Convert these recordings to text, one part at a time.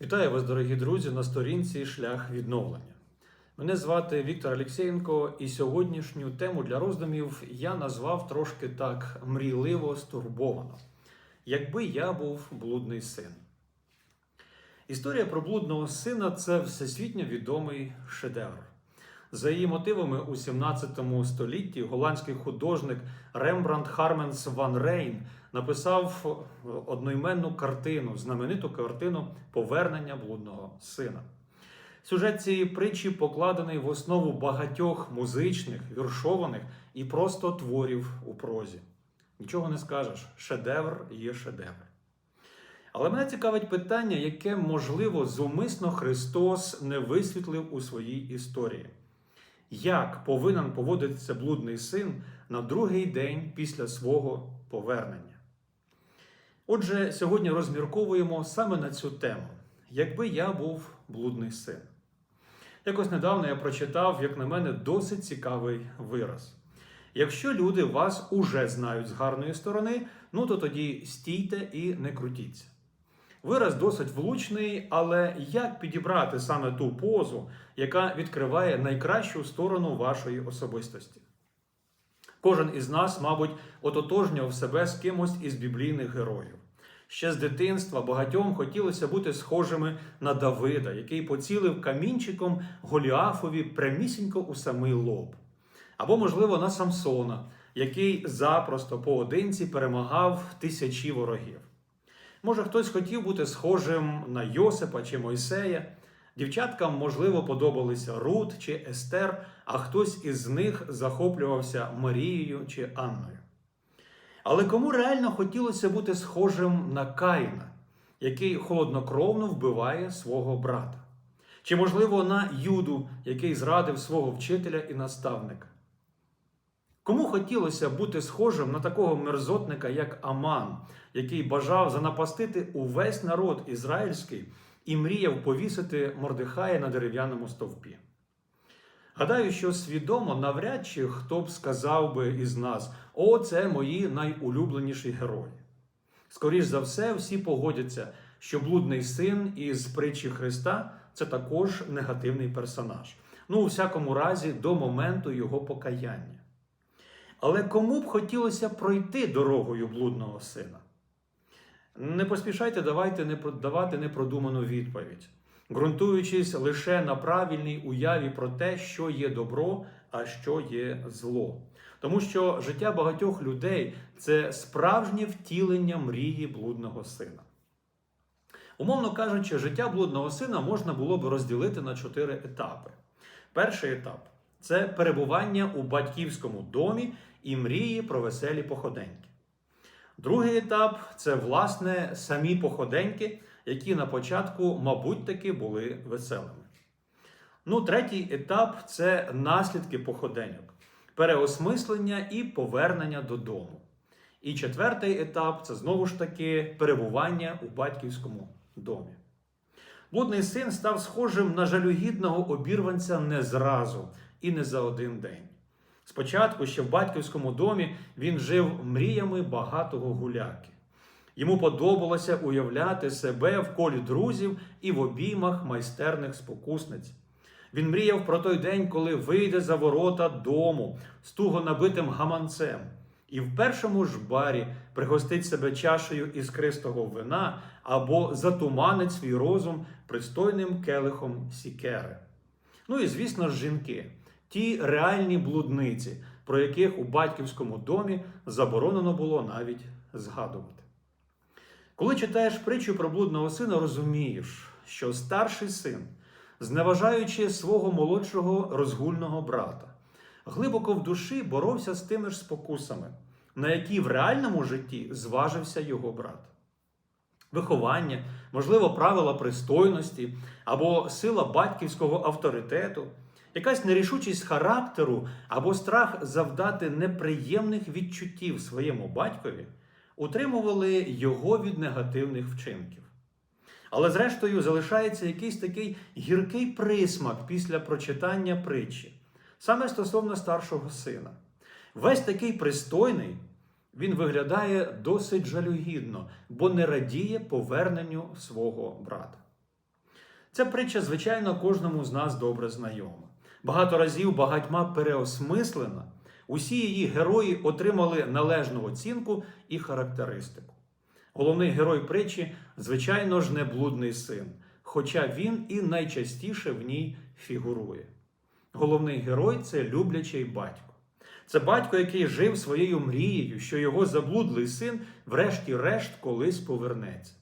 Вітаю вас, дорогі друзі, на сторінці Шлях відновлення. Мене звати Віктор Алексєєнко, і сьогоднішню тему для роздумів я назвав трошки так мрійливо стурбовано. Якби я був блудний син. Історія про блудного сина це всесвітньо відомий шедевр. За її мотивами у 17 столітті голландський художник Рембрандт Харменс Ван Рейн написав одноіменну картину, знамениту картину Повернення блудного сина. Сюжет цієї притчі покладений в основу багатьох музичних, віршованих і просто творів у прозі. Нічого не скажеш, шедевр є шедевр. Але мене цікавить питання, яке, можливо, зумисно Христос не висвітлив у своїй історії. Як повинен поводитися блудний син на другий день після свого повернення? Отже, сьогодні розмірковуємо саме на цю тему. Якби я був блудний син. Якось недавно я прочитав, як на мене, досить цікавий вираз. Якщо люди вас уже знають з гарної сторони, ну то тоді стійте і не крутіться. Вираз досить влучний, але як підібрати саме ту позу, яка відкриває найкращу сторону вашої особистості? Кожен із нас, мабуть, ототожнював себе з кимось із біблійних героїв. Ще з дитинства багатьом хотілося бути схожими на Давида, який поцілив камінчиком Голіафові прямісінько у самий лоб. Або, можливо, на Самсона, який запросто поодинці перемагав тисячі ворогів. Може, хтось хотів бути схожим на Йосипа чи Мойсея. Дівчаткам, можливо, подобалися Рут чи Естер, а хтось із них захоплювався Марією чи Анною. Але кому реально хотілося бути схожим на Каїна, який холоднокровно вбиває свого брата? Чи, можливо, на Юду, який зрадив свого вчителя і наставника? Кому хотілося бути схожим на такого мерзотника, як Аман, який бажав занапастити увесь народ ізраїльський і мріяв повісити Мордехая на дерев'яному стовпі? Гадаю, що свідомо навряд чи хто б сказав би із нас: о, це мої найулюбленіші герої. Скоріш за все, всі погодяться, що блудний син із притчі Христа це також негативний персонаж. Ну, у всякому разі, до моменту його покаяння. Але кому б хотілося пройти дорогою блудного сина? Не поспішайте давайте не давати непродуману відповідь, ґрунтуючись лише на правильній уяві про те, що є добро, а що є зло. Тому що життя багатьох людей це справжнє втілення мрії блудного сина. Умовно кажучи, життя блудного сина можна було б розділити на чотири етапи. Перший етап це перебування у батьківському домі і мрії про веселі походеньки. Другий етап це, власне, самі походеньки, які на початку, мабуть, таки були веселими. Ну, третій етап це наслідки походеньок, переосмислення і повернення додому. І четвертий етап це знову ж таки перебування у батьківському домі. Блудний син став схожим на жалюгідного обірванця не зразу і не за один день. Спочатку, ще в батьківському домі, він жив мріями багатого гуляки. Йому подобалося уявляти себе в колі друзів і в обіймах майстерних спокусниць. Він мріяв про той день, коли вийде за ворота дому з туго набитим гаманцем, і в першому ж барі пригостить себе чашею іскристого вина або затуманить свій розум пристойним келихом сікери. Ну і, звісно ж, жінки ті реальні блудниці, про яких у батьківському домі заборонено було навіть згадувати. Коли читаєш притчу про блудного сина, розумієш, що старший син, зневажаючи свого молодшого розгульного брата, глибоко в душі боровся з тими ж спокусами, на які в реальному житті зважився його брат. Виховання, можливо, правила пристойності або сила батьківського авторитету якась нерішучість характеру або страх завдати неприємних відчуттів своєму батькові утримували його від негативних вчинків. Але, зрештою, залишається якийсь такий гіркий присмак після прочитання притчі, саме стосовно старшого сина. Весь такий пристойний, він виглядає досить жалюгідно, бо не радіє поверненню свого брата. Ця притча, звичайно, кожному з нас добре знайома. Багато разів багатьма переосмислена. Усі її герої отримали належну оцінку і характеристику. Головний герой притчі, звичайно ж, не блудний син, хоча він і найчастіше в ній фігурує. Головний герой це люблячий батько. Це батько, який жив своєю мрією, що його заблудлий син, врешті-решт, колись повернеться.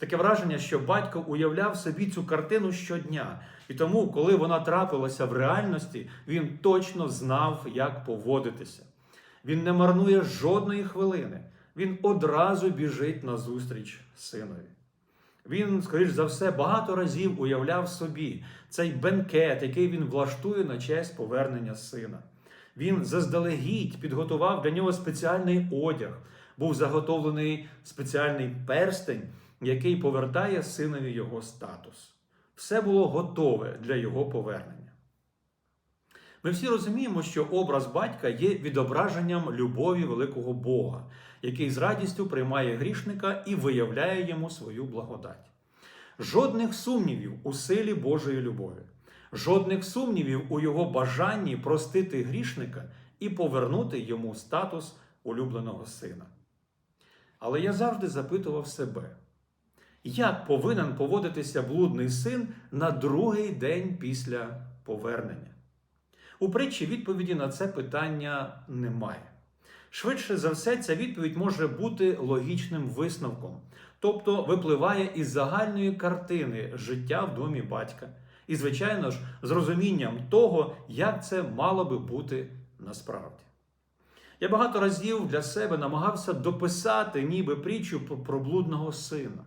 Таке враження, що батько уявляв собі цю картину щодня, і тому, коли вона трапилася в реальності, він точно знав, як поводитися. Він не марнує жодної хвилини, він одразу біжить назустріч синові. Він, скоріш за все, багато разів уявляв собі цей бенкет, який він влаштує на честь повернення сина. Він заздалегідь підготував для нього спеціальний одяг, був заготовлений спеціальний перстень, який повертає синові його статус. Все було готове для його повернення. Ми всі розуміємо, що образ батька є відображенням любові великого Бога, який з радістю приймає грішника і виявляє йому свою благодать. Жодних сумнівів у силі Божої любові, жодних сумнівів у його бажанні простити грішника і повернути йому статус улюбленого сина. Але я завжди запитував себе, як повинен поводитися блудний син на другий день після повернення? У притчі відповіді на це питання немає. Швидше за все, ця відповідь може бути логічним висновком, тобто випливає із загальної картини життя в домі батька, і, звичайно ж, з розумінням того, як це мало би бути насправді. Я багато разів для себе намагався дописати ніби притчу про блудного сина,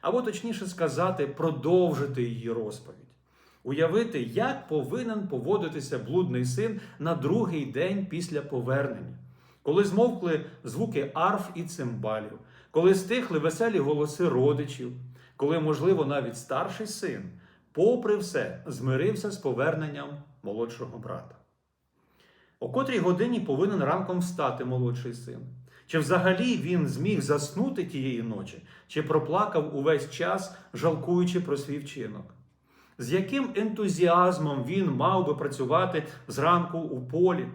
або точніше сказати, продовжити її розповідь. Уявити, як повинен поводитися блудний син на другий день після повернення, коли змовкли звуки арф і цимбалів, коли стихли веселі голоси родичів, коли, можливо, навіть старший син, попри все, змирився з поверненням молодшого брата. О котрій годині повинен ранком встати молодший син? Чи взагалі він зміг заснути тієї ночі, чи проплакав увесь час, жалкуючи про свій вчинок? З яким ентузіазмом він мав би працювати зранку у полі?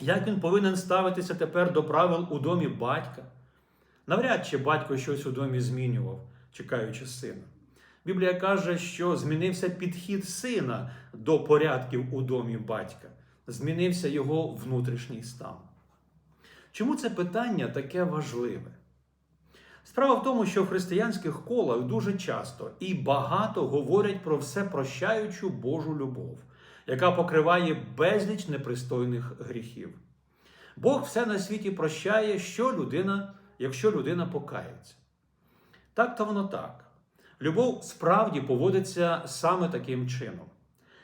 Як він повинен ставитися тепер до правил у домі батька? Навряд чи батько щось у домі змінював, чекаючи сина. Біблія каже, що змінився підхід сина до порядків у домі батька, змінився його внутрішній стан. Чому це питання таке важливе? Справа в тому, що в християнських колах дуже часто і багато говорять про всепрощаючу Божу любов, яка покриває безліч непристойних гріхів. Бог все на світі прощає, що людина, якщо людина покається. Так то воно так. Любов справді поводиться саме таким чином.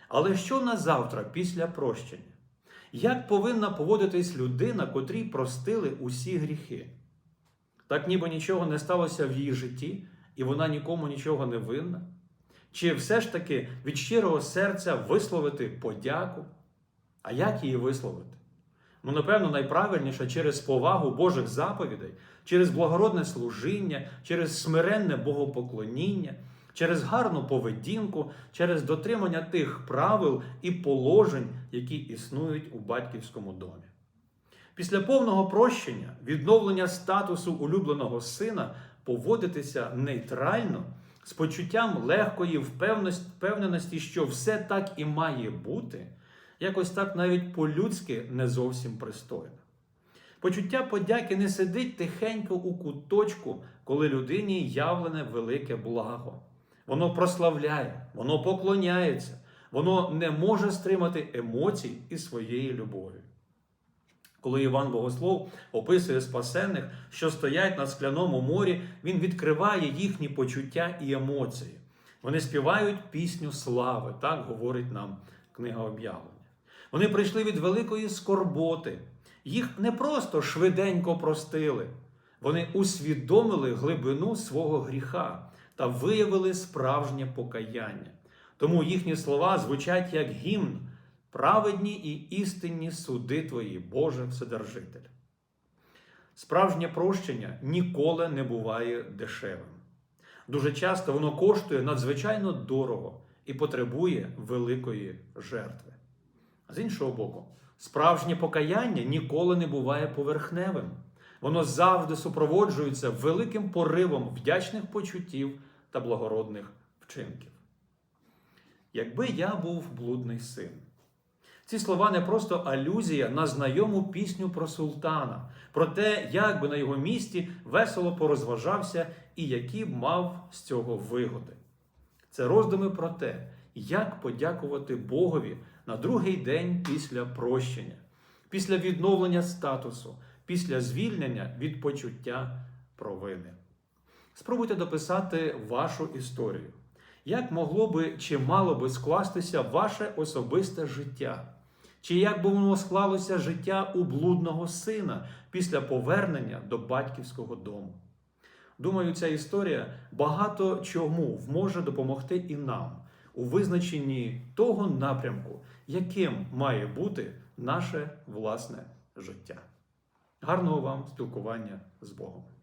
Але що на завтра після прощення? Як повинна поводитись людина, котрій простили усі гріхи? Так ніби нічого не сталося в її житті, і вона нікому нічого не винна? Чи все ж таки від щирого серця висловити подяку? А як її висловити? Ну, напевно, найправильніше через повагу Божих заповідей, через благородне служіння, через смиренне богопоклоніння, через гарну поведінку, через дотримання тих правил і положень, які існують у батьківському домі. Після повного прощення, відновлення статусу улюбленого сина поводитися нейтрально, з почуттям легкої впевненості, що все так і має бути, якось так навіть по-людськи не зовсім пристойно. Почуття подяки не сидить тихенько у куточку, коли людині явлене велике благо. Воно прославляє, воно поклоняється, воно не може стримати емоцій і своєї любові коли Іван Богослов описує спасенних, що стоять на скляному морі, він відкриває їхні почуття і емоції. Вони співають пісню слави, так говорить нам книга об'явлення. Вони прийшли від великої скорботи. Їх не просто швиденько простили, вони усвідомили глибину свого гріха та виявили справжнє покаяння. Тому їхні слова звучать як гімн праведні і істинні суди Твої, Боже Вседержитель. Справжнє прощення ніколи не буває дешевим. Дуже часто воно коштує надзвичайно дорого і потребує великої жертви. З іншого боку, справжнє покаяння ніколи не буває поверхневим. Воно завжди супроводжується великим поривом вдячних почуттів та благородних вчинків. Якби я був блудний син. Ці слова не просто алюзія на знайому пісню про султана, про те, як би на його місці весело порозважався і які б мав з цього вигоди. Це роздуми про те, як подякувати Богові на другий день після прощення, після відновлення статусу, після звільнення від почуття провини. Спробуйте дописати вашу історію. Як могло би чи мало би скластися ваше особисте життя? Чи як би воно склалося життя у блудного сина після повернення до батьківського дому? Думаю, ця історія багато чому може допомогти і нам у визначенні того напрямку, яким має бути наше власне життя. Гарного вам спілкування з Богом!